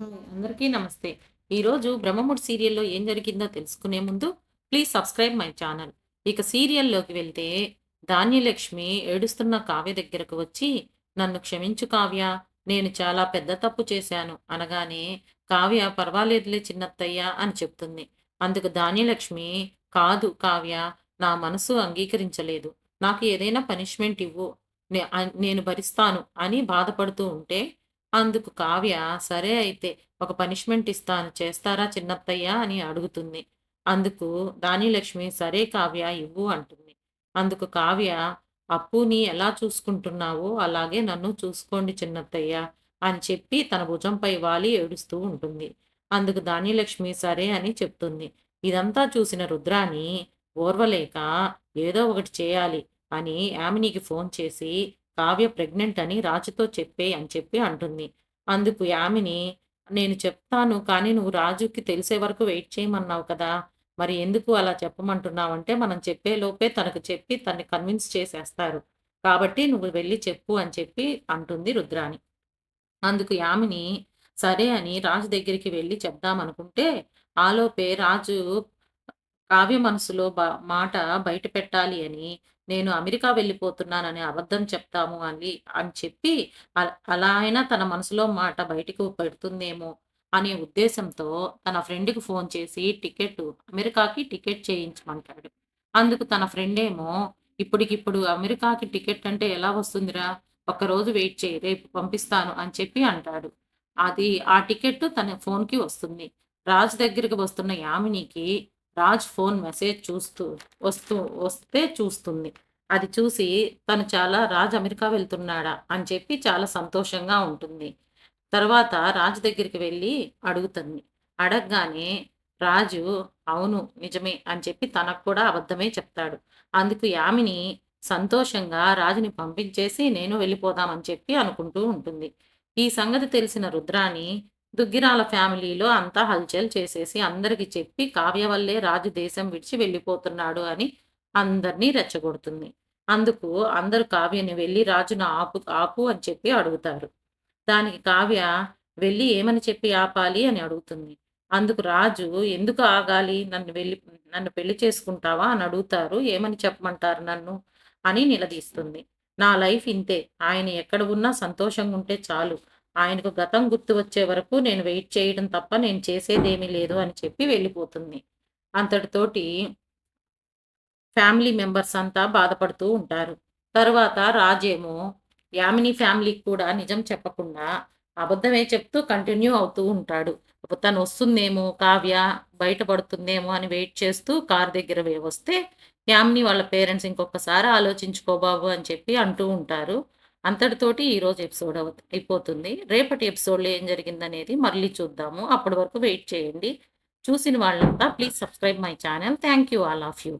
అందరికీ నమస్తే. ఈరోజు 'బ్రహ్మముడి' సీరియల్‌లో ఏం జరిగిందో తెలుసుకునే ముందు ప్లీజ్ సబ్స్క్రైబ్ మై ఛానల్. ఇక సీరియల్‌లోకి వెళ్తే ధాన్యలక్ష్మి ఏడుస్తున్న కావ్య దగ్గరకు వచ్చి నన్ను క్షమించు కావ్య. నేను చాలా పెద్ద తప్పు చేశాను అనగానే కావ్య పర్వాలేదులే చిన్నత్తయ్య అని చెప్తుంది. అందుకు ధాన్యలక్ష్మి కాదు కావ్య నా మనసు అంగీకరించలేదు. నాకు ఏదైనా పనిష్మెంట్ ఇవ్వు. నే నేను భరిస్తాను అని బాధపడుతూ ఉంటే అందుకు కావ్య సరే అయితే ఒక పనిష్మెంట్ ఇస్తాను చేస్తారా చిన్నత్తయ్య అని అడుగుతుంది. అందుకు దానిలక్ష్మి సరే కావ్య ఇవ్వు అంటుంది. అందుకు కావ్య అప్పుని ఎలా చూసుకుంటున్నావో అలాగే నన్ను చూసుకోండి చిన్నత్తయ్య అని చెప్పి తన భుజంపై వాలి ఏడుస్తూ ఉంటుంది. అందుకు ధాన్యలక్ష్మి సరే అని చెప్తుంది. ఇదంతా చూసిన రుద్రాని ఓర్వలేక ఏదో ఒకటి చేయాలి అని యామినికి ఫోన్ చేసి కావ్య ప్రెగ్నెంట్ అని రాజుతో చెప్పే అని చెప్పి అంటుంది. అందుకు యామిని నేను చెప్తాను కానీ నువ్వు రాజుకి తెలిసే వరకు వెయిట్ చేయమన్నావు కదా! మరి ఎందుకు అలా చెప్పమంటున్నావంటే మనం చెప్పేలోపే తనకు చెప్పి తన్ని కన్విన్స్ చేసేస్తారు. కాబట్టి నువ్వు వెళ్ళి చెప్పు అని చెప్పి అంటుంది రుద్రాణి. అందుకు యామిని సరే అని రాజు దగ్గరికి వెళ్ళి చెప్దామనుకుంటే ఆలోపే రాజు కావ్య మనసులో బ మాట బయట పెట్టాలి అని నేను అమెరికా వెళ్ళిపోతున్నానని అబద్ధం చెప్తాము అని అని చెప్పి అలా అయినా తన మనసులో మాట బయటకు పెడుతుందేమో అనే ఉద్దేశంతో తన ఫ్రెండ్కి ఫోన్ చేసి టికెట్ అమెరికాకి టికెట్ చేయించమంటాడు. అందుకు తన ఫ్రెండ్ ఏమో ఇప్పటికిప్పుడు అమెరికాకి టికెట్ అంటే ఎలా వస్తుందిరా? ఒక్కరోజు వెయిట్ చేయి రేపు పంపిస్తాను అని చెప్పి అంటాడు. అది ఆ టికెట్ తన ఫోన్కి వస్తుంది. రాజు దగ్గరికి వస్తున్న యామినికి రాజ్ ఫోన్ మెసేజ్ చూస్తూ వస్తూ వస్తే చూస్తుంది. అది చూసి తను చాలా రాజ్ అమెరికా వెళ్తున్నాడా అని చెప్పి చాలా సంతోషంగా ఉంటుంది. తర్వాత రాజు దగ్గరికి వెళ్ళి అడుగుతుంది. అడగగానే రాజు అవును నిజమే అని చెప్పి తనకు కూడా అబద్ధమే చెప్తాడు. అందుకు యామిని సంతోషంగా రాజుని పంపించేసి నేను వెళ్ళిపోదాం అని చెప్పి అనుకుంటూ ఉంటుంది. ఈ సంగతి తెలిసిన రుద్రాణి దుగ్గిరాల ఫ్యామిలీలో అంతా హల్చల్ చేసేసి అందరికి చెప్పి కావ్య వల్లే రాజు దేశం విడిచి వెళ్ళిపోతున్నాడు అని అందరినీ రెచ్చగొడుతుంది. అందుకు అందరు కావ్యని వెళ్ళి రాజును ఆపు ఆపు అని చెప్పి అడుగుతారు. దానికి కావ్య వెళ్ళి ఏమని చెప్పి ఆపాలి అని అడుగుతుంది. అందుకు రాజు ఎందుకు ఆగాలి? నన్ను వెళ్ళి నన్ను పెళ్ళి చేసుకుంటావా అని అడుగుతారు. ఏమని చెప్పమంటారు నన్ను? అని నిలదీస్తుంది. నా లైఫ్ ఇంతే. ఆయన ఎక్కడ ఉన్నా సంతోషంగా ఉంటే చాలు. ఆయనకు గతం గుర్తు వచ్చే వరకు నేను వెయిట్ చేయడం తప్ప నేను చేసేదేమీ లేదు అని చెప్పి వెళ్ళిపోతుంది. అంతటితోటి ఫ్యామిలీ మెంబర్స్ అంతా బాధపడుతూ ఉంటారు. తర్వాత రాజేమో యామిని ఫ్యామిలీకి కూడా నిజం చెప్పకుండా అబద్ధమే చెప్తూ కంటిన్యూ అవుతూ ఉంటాడు. తను వస్తుందేమో కావ్య బయటపడుతుందేమో అని వెయిట్ చేస్తూ కారు దగ్గర వస్తే యామిని వాళ్ళ పేరెంట్స్ ఇంకొకసారి ఆలోచించుకో బాబు అని చెప్పి అంటూ ఉంటారు. అంతటితోటి ఈరోజు ఎపిసోడ్ అవు అయిపోతుంది. రేపటి ఎపిసోడ్‌లో ఏం జరిగిందనేది మళ్ళీ చూద్దాము. అప్పటి వరకు వెయిట్ చేయండి. చూసిన వాళ్ళంతా please subscribe my channel. Thank you all of you.